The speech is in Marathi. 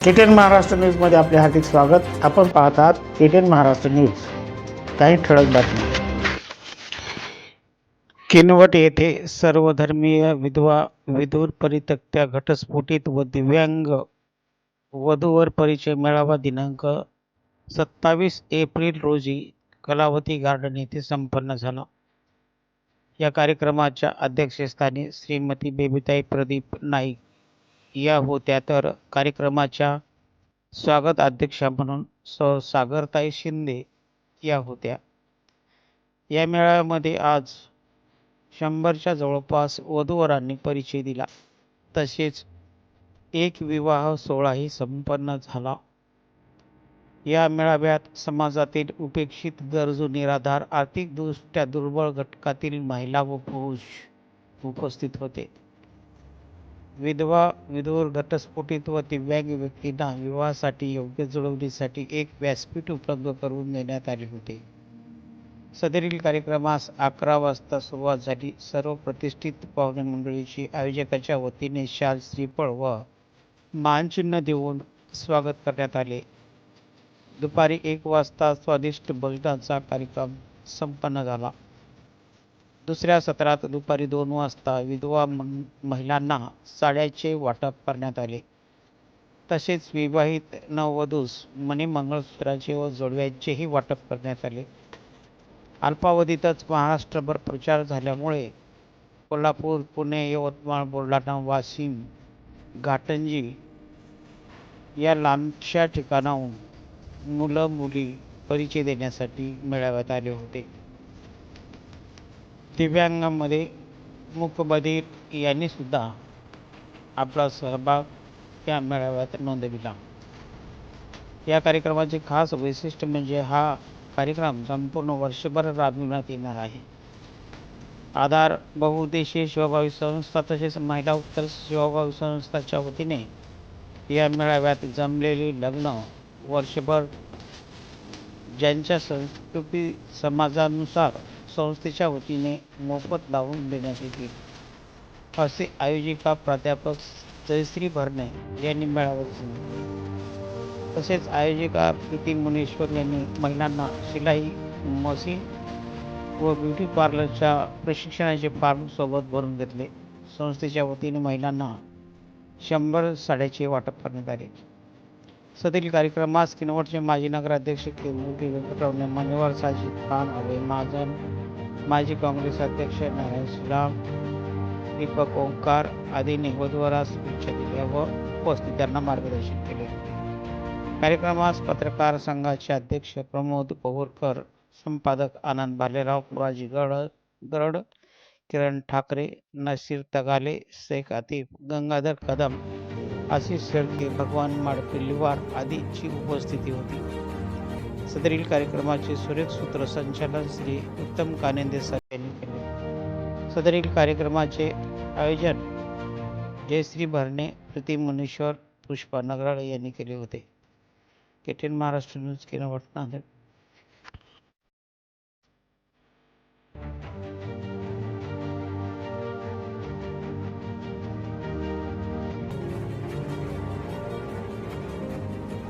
केटेन महाराष्ट्र न्यूजमध्ये आपले हार्दिक स्वागत. आपण पाहत आहात केटीएन महाराष्ट्र न्यूज. काही ठळक बातमी किनवट येथे सर्वधर्मीय विधवा विधूर परित्यक्त्या घटस्फोटित व दिव्यांग वधूवर परिचय मेळावा दिनांक सत्तावीस एप्रिल रोजी कलावती गार्डन येथे संपन्न झाला. या कार्यक्रमाच्या अध्यक्षस्थानी श्रीमती बेबीताई प्रदीप नाईक या होत्या तर कार्यक्रमाच्या स्वागत अध्यक्षा म्हणून सौ सागरताई शिंदे या होत्या. या मेळाव्यामध्ये आज शंभरच्या जवळपास वधूवरांनी परिचय दिला. तसेच एक विवाह सोहळाही संपन्न झाला. या मेळाव्यात समाजातील उपेक्षित गरजू निराधार आर्थिकदृष्ट्या दुर्बळ घटकातील महिला व पुरुष उपस्थित होते. विधवा विधूर घटस्फोटित व दिव्यांग व्यक्तींना विवाहासाठी योग्य जुळवणीसाठी एक व्यासपीठ उपलब्ध करून देण्यात आले होते. सदरील कार्यक्रमास अकरा वाजता सुरुवात झाली. सर्व प्रतिष्ठित पाहुणे मंडळीची आयोजकाच्या वतीने शाल श्रीफळ व मानचिन्ह देऊन स्वागत करण्यात आले. दुपारी एक वाजता स्वादिष्ट भोजनाचा कार्यक्रम संपन्न झाला. दुसऱ्या सत्रात दुपारी दोन वाजता विधवा महिलांना साड्याचे वाटप करण्यात आले. तसेच विवाहित नववधूस मनी मंगळसूत्राचे व जोडव्यांचेही वाटप करण्यात आले. अल्पावधीतच महाराष्ट्रभर प्रचार झाल्यामुळे कोल्हापूर पुणे यवतमाळ बुलढाणा वाशिम घाटंजी या लांबच्या ठिकाणाहून मुलं मुली परिचय देण्यासाठी मेळाव्यात आले होते. दिव्यांगामध्ये मूकबधीर यांनीसुद्धा आपला सहभाग या मेळाव्यात नोंदविला. या कार्यक्रमाचे खास वैशिष्ट्य म्हणजे हा कार्यक्रम संपूर्ण वर्षभर राबविण्यात येणार आहे. आधार बहुउद्देशीय शिवभावी संस्था तसेच महिला उत्तर शिवभावी संस्थाच्या वतीने या मेळाव्यात जमलेली लग्न वर्षभर ज्यांच्या संस्कृती समाजानुसार संस्थेच्या वतीने मोफत लावून देण्यात येतील असे आयोजिका प्राध्यापक जयश्री भरणे यांनी मेळाव्यात सांगितले तसेच आयोजिका प्रीती मुनेश्वर यांनी महिलांना शिलाई मशीन व ब्युटी पार्लरच्या प्रशिक्षणाचे फॉर्म सोबत भरून घेतले. संस्थेच्या वतीने महिलांना शंभर साड्याचे वाटप करण्यात आले. सदरील कार्यक्रमास किनवटचे माजी नगराध्यक्ष केमुटी व्यंकटराव मान्यवर साजिद खान अभय महाजन माजी काँग्रेस अध्यक्ष नारायण श्रीराम दीपक ओंकार आदींनी वधूवरास शुभेच्छा दिल्या व उपस्थितांना मार्गदर्शन केले. कार्यक्रमास पत्रकार संघाचे अध्यक्ष प्रमोद पोहरकर संपादक आनंद भालेराव पुराजी गड गरड किरण ठाकरे नसीर तगाले शेख आतिफ गंगाधर कदम आशिष शेळके भगवान माडपिल्लीवार आदींची उपस्थिती होती. सदरील कार्यक्रमाचे सुरेख सूत्रसंचालन श्री उत्तम कानेंदे सर यांनी केले. सदरील कार्यक्रमाचे आयोजन जयश्री भरणे प्रीती मुनीश्वर पुष्पा नगराळे यांनी केले होते. KTN Maharashtra news Kinwat Nanded.